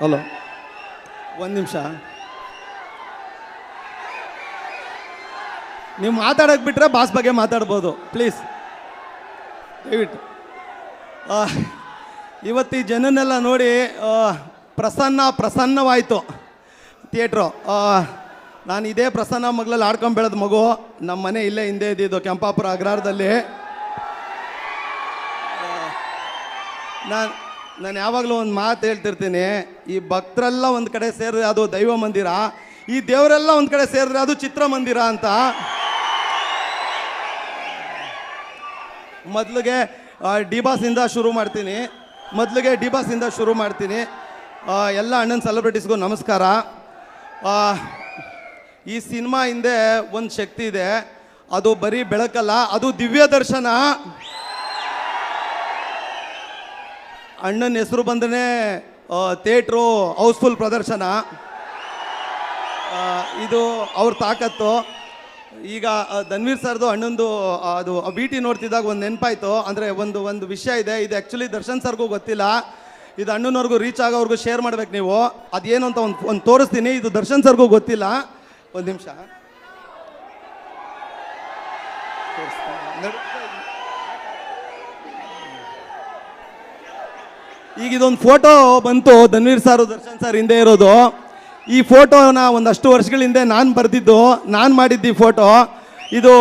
Hello. ಒಂದು ನಿಮಿಷ. ನೀವು ಮಾತಾಡೋಕೆ ಬಿಟ್ಟರೆ ಬಾಸ್ ಬಗ್ಗೆ ಮಾತಾಡ್ಬೋದು ಪ್ಲೀಸ್ ದಯವಿಟ್ಟು. ಇವತ್ತು ಈ ಜನನ್ನೆಲ್ಲ ನೋಡಿ ಪ್ರಸನ್ನ ಪ್ರಸನ್ನವಾಯಿತು ಥಿಯೇಟ್ರು. ನಾನು ಇದೇ ಪ್ರಸನ್ನ ಮಗ್ಳಲ್ಲಿ ಆಡ್ಕೊಂಡು ಬೆಳೆದ ಮಗು ನಮ್ಮ ಮನೆ ಇಲ್ಲೇ ಹಿಂದೆ ಇದ್ದಿದ್ದು ಕೆಂಪಾಪುರ ಅಗ್ರಹಾರದಲ್ಲಿ ನಾನು ನಾನು ಯಾವಾಗಲೂ ಒಂದು ಮಾತು ಹೇಳ್ತಿರ್ತೀನಿ, ಈ ಭಕ್ತರೆಲ್ಲ ಒಂದು ಕಡೆ ಸೇರಿದ್ರೆ ಅದು ದೈವ ಮಂದಿರ, ಈ ದೇವರೆಲ್ಲ ಒಂದು ಕಡೆ ಸೇರಿದ್ರೆ ಅದು ಚಿತ್ರಮಂದಿರ ಅಂತ. ಮೊದಲಿಗೆ ಡಿ ಬಾಸಿಂದ ಶುರು ಮಾಡ್ತೀನಿ. ಮೊದಲಿಗೆ ಡಿ ಬಾಸಿಂದ ಶುರು ಮಾಡ್ತೀನಿ. ಎಲ್ಲ ಅಣ್ಣನ ಸೆಲೆಬ್ರಿಟೀಸ್ಗೂ ನಮಸ್ಕಾರ. ಈ ಸಿನಿಮಾ ಹಿಂದೆ ಒಂದು ಶಕ್ತಿ ಇದೆ. ಅದು ಬರೀ ಬೆಳಕಲ್ಲ, ಅದು ದಿವ್ಯ ದರ್ಶನ ಅಣ್ಣನ ಹೆಸರು ಬಂದ್ರೆ ಥಿಯೇಟ್ರು ಹೌಸ್ಫುಲ್ ಪ್ರದರ್ಶನ. ಇದು ಅವ್ರ ತಾಕತ್ತು. ಈಗ ಧನ್ವೀರ್ ಸರ್ದು ಅಣ್ಣಂದು ಅದು ಬಿ ಟಿ ನೋಡ್ತಿದ್ದಾಗ ಒಂದು ನೆನಪಾಯ್ತು. ಅಂದರೆ ಒಂದು ಒಂದು ವಿಷಯ ಇದೆ. ಇದು ಆ್ಯಕ್ಚುಲಿ ದರ್ಶನ್ ಸರ್ಗೂ ಗೊತ್ತಿಲ್ಲ. ಇದು ಅಣ್ಣನವ್ರಿಗೂ ರೀಚ್ ಆಗೋವ್ರಿಗೂ ಶೇರ್ ಮಾಡ್ಬೇಕು ನೀವು. ಅದೇನು ಅಂತ ಒಂದು ಒಂದು ತೋರಿಸ್ತೀನಿ. ಇದು ದರ್ಶನ್ ಸರ್ಗೂ ಗೊತ್ತಿಲ್ಲ. ಒಂದು ನಿಮಿಷ. ಈಗ ಇದೊಂದು ಫೋಟೋ ಬಂತು ಧನ್ವೀರ್ ಸರ್, ದರ್ಶನ್ ಸರ್ ಹಿಂದೆ ಇರೋದು. ಈ ಫೋಟೋನ ಒಂದಷ್ಟು ವರ್ಷಗಳ ಹಿಂದೆ ನಾನು ಬರೆದಿದ್ದು, ನಾನು ಮಾಡಿದ್ದು ಈ ಫೋಟೋ ಇದು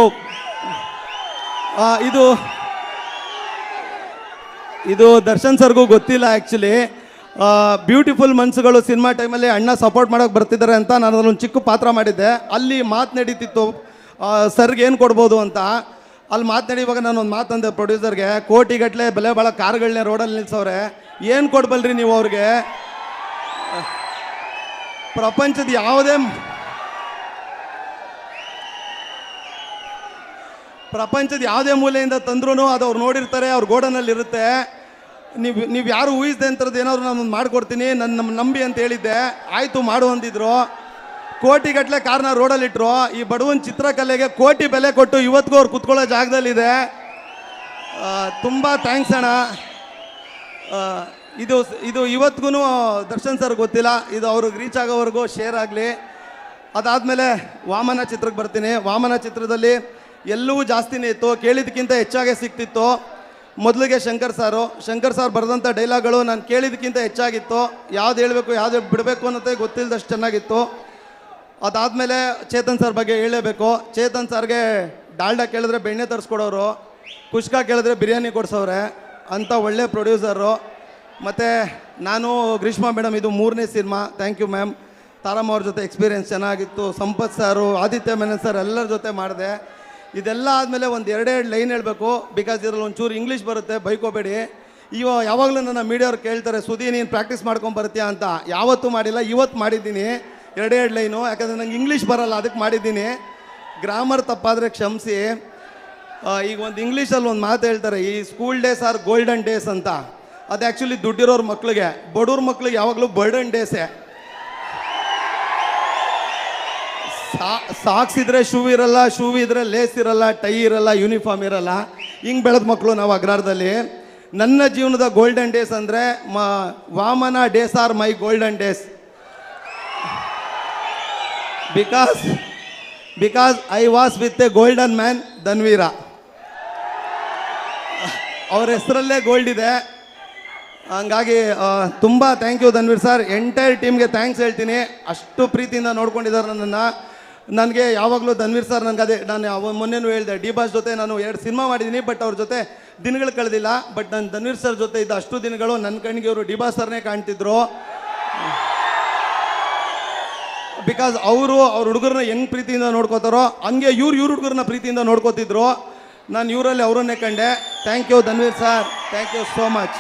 ಇದು ಇದು ದರ್ಶನ್ ಸರ್ಗೂ ಗೊತ್ತಿಲ್ಲ ಆ್ಯಕ್ಚುಲಿ ಬ್ಯೂಟಿಫುಲ್ ಮನ್ಸುಗಳು ಸಿನಿಮಾ ಟೈಮಲ್ಲಿ ಅಣ್ಣ ಸಪೋರ್ಟ್ ಮಾಡೋಕೆ ಬರ್ತಿದ್ದಾರೆ ಅಂತ ನಾನು ಅದೊಂದು ಚಿಕ್ಕ ಪಾತ್ರ ಮಾಡಿದ್ದೆ. ಅಲ್ಲಿ ಮಾತು ನಡೀತಿತ್ತು. ಸರ್ಗೆ ಏನು ಕೊಡ್ಬೋದು ಅಂತ. ಅಲ್ಲಿ ಮಾತು ನಡೀವಾಗ ನಾನು ಒಂದು ಮಾತಂದೆ ಪ್ರೊಡ್ಯೂಸರ್ಗೆ ಕೋಟಿಗಟ್ಟಲೆ ಬೆಲೆ ಭಾಳ ಕಾರ್ಗಳನ್ನೇ ರೋಡಲ್ಲಿ ನಿಲ್ಸವ್ರೆ. ಏನು ಕೊಡ್ಬಲ್ರಿ ನೀವು ಅವ್ರಿಗೆ? ಪ್ರಪಂಚದ ಯಾವುದೇ ಪ್ರಪಂಚದ ಯಾವುದೇ ಮೂಲೆಯಿಂದ ತಂದ್ರೂ ಅದು ಅವ್ರು ನೋಡಿರ್ತಾರೆ, ಅವ್ರ ಗೋಡನಲ್ಲಿ ಇರುತ್ತೆ ನೀವು ನೀವು ಯಾರು ಊಹಿಸಿದೆ ಅಂತರದ್ದು ಏನಾದ್ರು ನಾನು ಮಾಡ್ಕೊಡ್ತೀನಿ ನನ್ನ ನಂಬಿ ಅಂತ ಹೇಳಿದ್ದೆ. ಆಯಿತು ಮಾಡು ಅಂದಿದ್ರು. ಕೋಟಿಗಟ್ಟಲೆ ಕಾರ್ನ ರೋಡಲ್ಲಿಟ್ರು. ಈ ಬಡವನ ಚಿತ್ರಕಲೆಗೆ ಕೋಟಿ ಬೆಲೆ ಕೊಟ್ಟು ಇವತ್ತಿಗೂ ಅವ್ರು ಕುತ್ಕೊಳ್ಳೋ ಜಾಗದಲ್ಲಿದೆ. ತುಂಬ ಥ್ಯಾಂಕ್ಸ್ ಅಣ್ಣ. ಇದು ಇದು ಇವತ್ತಿಗೂ ದರ್ಶನ್ ಸರ್ ಗೊತ್ತಿಲ್ಲ. ಇದು ಅವ್ರಿಗೆ ರೀಚ್ ಆಗೋವರೆಗೂ ಶೇರ್ ಆಗಲಿ. ಅದಾದಮೇಲೆ ವಾಮನ ಚಿತ್ರಕ್ಕೆ ಬರ್ತೀನಿ. ವಾಮನ ಚಿತ್ರದಲ್ಲಿ ಎಲ್ಲವೂ ಜಾಸ್ತಿನೇ ಇತ್ತು. ಕೇಳಿದ್ದಕ್ಕಿಂತ ಹೆಚ್ಚಾಗೆ ಸಿಕ್ತಿತ್ತು. ಮೊದಲಿಗೆ ಶಂಕರ್ ಸಾರು. ಶಂಕರ್ ಸಾರ್ ಬರೆದಂಥ ಡೈಲಾಗ್ಗಳು ನಾನು ಕೇಳಿದ್ದಕ್ಕಿಂತ ಹೆಚ್ಚಾಗಿತ್ತು. ಯಾವ್ದು ಹೇಳಬೇಕು, ಯಾವ್ದು ಬಿಡಬೇಕು ಅನ್ನೋದೇ ಗೊತ್ತಿಲ್ಲದಷ್ಟು ಚೆನ್ನಾಗಿತ್ತು. ಅದಾದಮೇಲೆ ಚೇತನ್ ಸರ್ ಬಗ್ಗೆ ಹೇಳಲೇಬೇಕು ಚೇತನ್ ಸರ್ಗೆ ಡಾಲ್ಡಾ ಕೇಳಿದ್ರೆ ಬೆಣ್ಣೆ ತರಿಸ್ಕೊಡೋರು. ಕುಷ್ಕಾ ಕೇಳಿದ್ರೆ ಬಿರಿಯಾನಿ ಕೊಡ್ಸೋರೆ ಅಂಥ ಒಳ್ಳೆ ಪ್ರೊಡ್ಯೂಸರು. ಮತ್ತು ನಾನು ಗ್ರೀಷ್ಮಾ ಮೇಡಮ್, ಇದು ಮೂರನೇ cinema. Thank you ma'am Taramma ಅವ್ರ ಜೊತೆ ಎಕ್ಸ್ಪೀರಿಯೆನ್ಸ್ ಚೆನ್ನಾಗಿತ್ತು. ಸಂಪತ್ ಸಾರು ಆದಿತ್ಯ ಮೆನನ್ ಸರ್ ಎಲ್ಲರ ಜೊತೆ ಮಾಡಿದೆ. ಇದೆಲ್ಲ ಆದಮೇಲೆ ಒಂದು ಎರಡೆರಡು ಲೈನ್ ಹೇಳಬೇಕು. ಬಿಕಾಸ್ ಇದರಲ್ಲಿ ಒಂಚೂರು ಇಂಗ್ಲೀಷ್ ಬರುತ್ತೆ, ಬೈಕೋಬೇಡಿ. ಇವ ಯಾವಾಗಲೂ ನನ್ನ ಮೀಡಿಯವ್ರು ಕೇಳ್ತಾರೆ ಸುದೀ ನೀನು ಪ್ರಾಕ್ಟೀಸ್ ಮಾಡ್ಕೊಂಡು ಬರ್ತೀಯಾ ಅಂತ. ಯಾವತ್ತೂ ಮಾಡಿಲ್ಲ, ಇವತ್ತು ಮಾಡಿದ್ದೀನಿ. ಎರಡೆರಡು ಎರಡು ಲೈನು. ಯಾಕಂದರೆ ನಂಗೆ ಇಂಗ್ಲೀಷ್ ಬರಲ್ಲ, ಅದಕ್ಕೆ ಮಾಡಿದ್ದೀನಿ. ಗ್ರಾಮರ್ ತಪ್ಪಾದರೆ ಕ್ಷಮಿಸಿ. ಈಗ ಒಂದು ಇಂಗ್ಲೀಷಲ್ಲಿ ಒಂದು ಮಾತು ಹೇಳ್ತಾರೆ, ಈ school days are golden days ಅಂತ. ಅದು ಆ್ಯಕ್ಚುಲಿ ದುಡ್ಡಿರೋರ ಮಕ್ಳಿಗೆ, ಬಡವ್ರ ಮಕ್ಳಿಗೆ ಯಾವಾಗಲೂ ಬರ್ಡನ್ ಡೇಸೇ ಸಾಕ್ಸ್ ಇದ್ರೆ ಶೂ ಇರಲ್ಲ ಶೂ ಇದ್ರೆ ಲೇಸ್ ಇರಲ್ಲ ಟೈ ಇರಲ್ಲ ಯೂನಿಫಾರ್ಮ್ ಇರಲ್ಲ. ಹಿಂಗೆ ಬೆಳೆದ ಮಕ್ಕಳು ನಾವು ಅಗ್ರಾರದಲ್ಲಿ. ನನ್ನ ಜೀವನದ ಗೋಲ್ಡನ್ ಡೇಸ್ ಅಂದರೆ, ಮ, Vamana days are my golden days because because I was with a golden man Dhanveera ಅವ್ರ ಹೆಸರಲ್ಲೇ ಗೋಲ್ಡ್ ಇದೆ. ಹಂಗಾಗಿ ತುಂಬ thank you Dhanveer sir entire ಟೀಮ್ಗೆ ಥ್ಯಾಂಕ್ಸ್ ಹೇಳ್ತೀನಿ. ಅಷ್ಟು ಪ್ರೀತಿಯಿಂದ ನೋಡ್ಕೊಂಡಿದ್ದಾರೆ ನನ್ನನ್ನು. ನನಗೆ ಯಾವಾಗಲೂ ಧನ್ವೀರ್ ಸರ್ ನನಗೆ ಅದೇ, ನಾನು ಮೊನ್ನೆನೂ ಹೇಳಿದೆ ಡಿ ಬಾಸ್ ಜೊತೆ ನಾನು ಎರಡು ಸಿನಿಮಾ ಮಾಡಿದ್ದೀನಿ ಬಟ್ ಅವ್ರ ಜೊತೆ ದಿನಗಳು ಕಳೆದಿಲ್ಲ. ಬಟ್ ನಾನು ಧನ್ವೀರ್ ಸರ್ ಜೊತೆ ಇದ್ದ ಅಷ್ಟು ದಿನಗಳು ನನ್ನ ಕಣ್ಣಿಗೆ ಅವರು ಡಿ ಬಾಸ್ ಸರ್ನೇ ಕಾಣ್ತಿದ್ರು. ಬಿಕಾಸ್ ಅವರು, ಅವ್ರ ಹುಡುಗರನ್ನ ಹೆಂಗೆ ಪ್ರೀತಿಯಿಂದ ನೋಡ್ಕೋತಾರೋ, ಹಂಗೆ ಇವ್ರು, ಇವ್ರ ಹುಡುಗರನ್ನ ಪ್ರೀತಿಯಿಂದ ನೋಡ್ಕೋತಿದ್ರು. ನಾನು ಇವರಲ್ಲಿ ಅವರನ್ನೇ ಕಂಡೆ. Thank you Dhanveer sir thank you so much